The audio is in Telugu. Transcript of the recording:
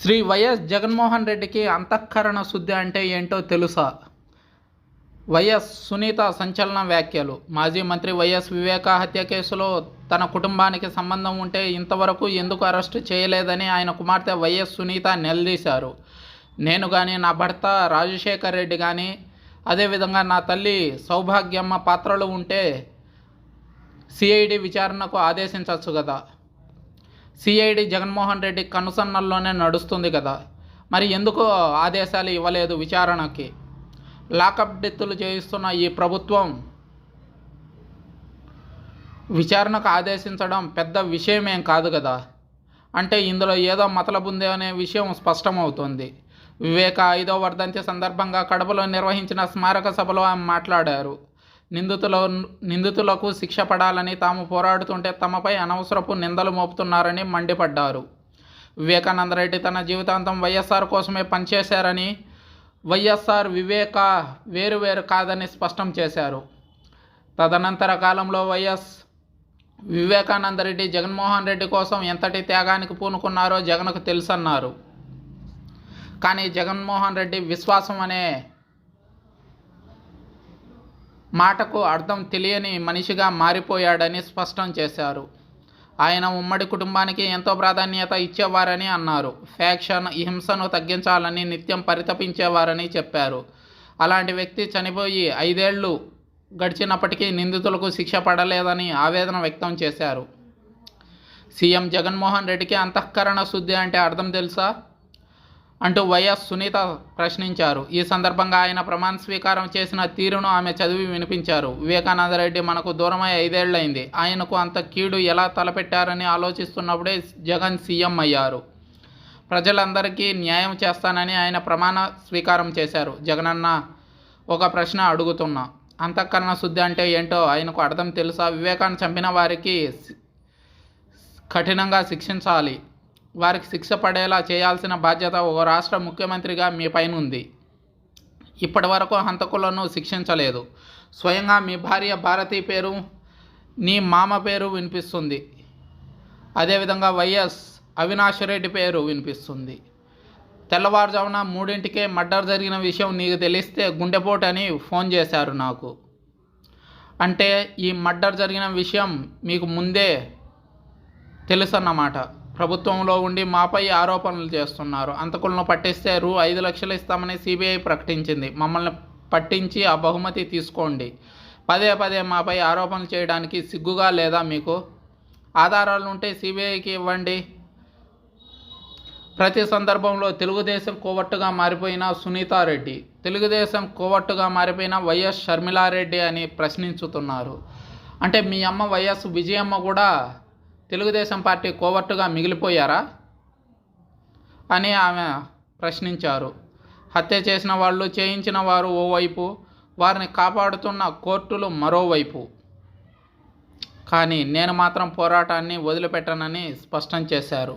శ్రీ వైఎస్ జగన్మోహన్ రెడ్డికి అంతఃకరణ శుద్ధి అంటే ఏంటో తెలుసా? వైఎస్ సునీత సంచలన వ్యాఖ్యలు. మాజీ మంత్రి వైఎస్ వివేక హత్య కేసులో తన కుటుంబానికి సంబంధం ఉంటే ఇంతవరకు ఎందుకు అరెస్టు చేయలేదని ఆయన కుమార్తె వైఎస్ సునీత నిలదీశారు. నేను కానీ నా భర్త రాజశేఖర్ రెడ్డి కానీ అదేవిధంగా నా తల్లి సౌభాగ్యమ్మ పాత్రలు ఉంటే సిఐడి విచారణకు ఆదేశించవచ్చు కదా? సిఐడి జగన్మోహన్ రెడ్డి కనుసన్నల్లోనే నడుస్తుంది కదా. మరి ఎందుకు ఆదేశాలు ఇవ్వలేదు విచారణకి. లాకప్ డెత్తులు చేయిస్తున్న ఈ ప్రభుత్వం విచారణకు ఆదేశించడం పెద్ద విషయమేం కాదు కదా. అంటే ఇందులో ఏదో మతలబుంది అనే విషయం స్పష్టమవుతుంది. వివేక ఐదో వర్ధంతి సందర్భంగా కడపలో నిర్వహించిన స్మారక సభలో ఆమె మాట్లాడారు. నిందితుల నిందితులకు శిక్ష పడాలని తాము పోరాడుతుంటే తమపై అనవసరపు నిందలు మోపుతున్నారని మండిపడ్డారు. వివేకానందరెడ్డి తన జీవితాంతం వైఎస్ఆర్ కోసమే పనిచేశారని వైఎస్ఆర్ వివేక వేరు వేరు కాదని స్పష్టం చేశారు. తదనంతర కాలంలో వైఎస్ వివేకానందరెడ్డి జగన్మోహన్ రెడ్డి కోసం ఎంతటి త్యాగానికి పూనుకున్నారో జగన్కు తెలుసన్నారు. కానీ జగన్మోహన్ రెడ్డి విశ్వాసం అనే మాటకు అర్థం తెలియని మనిషిగా మారిపోయాడని స్పష్టం చేశారు. ఆయన ఉమ్మడి కుటుంబానికి ఎంతో ప్రాధాన్యత ఇచ్చేవారని అన్నారు. ఫ్యాక్షన్ హింసను తగ్గించాలని నిత్యం పరితపించేవారని చెప్పారు. అలాంటి వ్యక్తి చనిపోయి ఐదేళ్ళు గడిచినప్పటికీ నిందితులకు శిక్ష పడలేదని ఆవేదన వ్యక్తం చేశారు. సీఎం జగన్మోహన్ రెడ్డికి అంతఃకరణ శుద్ధి అంటే అర్థం తెలుసా? అంటూ వైఎస్ సునీత ప్రశ్నించారు. ఈ సందర్భంగా ఆయన ప్రమాణ స్వీకారం చేసిన తీరును ఆమె చదివి వినిపించారు. వివేకానందరెడ్డి మనకు దూరమై ఐదేళ్ళైంది. ఆయనకు అంత కీడు ఎలా తలపెట్టారని ఆలోచిస్తున్నప్పుడే జగన్ సీఎం అయ్యారు. ప్రజలందరికీ న్యాయం చేస్తానని ఆయన ప్రమాణ స్వీకారం చేశారు. జగనన్న ఒక ప్రశ్న అడుగుతున్నా అంతఃకరణ శుద్ధి అంటే ఏంటో ఆయనకు అర్థం తెలుసా? వివేకాన్ని చంపిన వారికి కఠినంగా శిక్షించాలి. వారికి శిక్ష పడేలా చేయాల్సిన బాధ్యత ఓ రాష్ట్ర ముఖ్యమంత్రిగా మీ పైన ఉంది. ఇప్పటి వరకు హంతకులను శిక్షించలేదు. స్వయంగా మీ భార్య భారతి పేరు నీ మామ పేరు వినిపిస్తుంది. అదేవిధంగా వైఎస్ అవినాష్ రెడ్డి పేరు వినిపిస్తుంది. తెల్లవారుజామున మూడింటికే మర్డర్ జరిగిన విషయం నీకు తెలిస్తే గుండెపోటు అని ఫోన్ చేశారు నాకు. అంటే ఈ మర్డర్ జరిగిన విషయం మీకు ముందే తెలుసన్నమాట. ప్రభుత్వంలో ఉండి మాపై ఆరోపణలు చేస్తున్నారు. అంతకులను పట్టిస్తే రూ. ఐదు లక్షలు ఇస్తామని సిబిఐ ప్రకటించింది. మమ్మల్ని పట్టించి ఆ బహుమతి తీసుకోండి. పదే పదే మాపై ఆరోపణలు చేయడానికి సిగ్గుగా లేదా మీకు? ఆధారాలు ఉంటే సిబిఐకి ఇవ్వండి. ప్రతి సందర్భంలో తెలుగుదేశం కోవట్టుగా మారిపోయిన సునీతారెడ్డి తెలుగుదేశం కోవట్టుగా మారిపోయిన వైఎస్ షర్మిలారెడ్డి అని ప్రశ్నించుతున్నారు. అంటే మీ అమ్మ వైఎస్ విజయమ్మ కూడా తెలుగుదేశం పార్టీ కోవట్టుగా మిగిలిపోయారా? అని ఆమె ప్రశ్నించారు. హత్య చేసిన వాళ్ళు చేయించిన వారు ఓవైపు వారిని కాపాడుతున్న కోర్టులు మరోవైపు. కానీ నేను మాత్రం పోరాటాన్ని వదిలిపెట్టనని స్పష్టం చేశారు.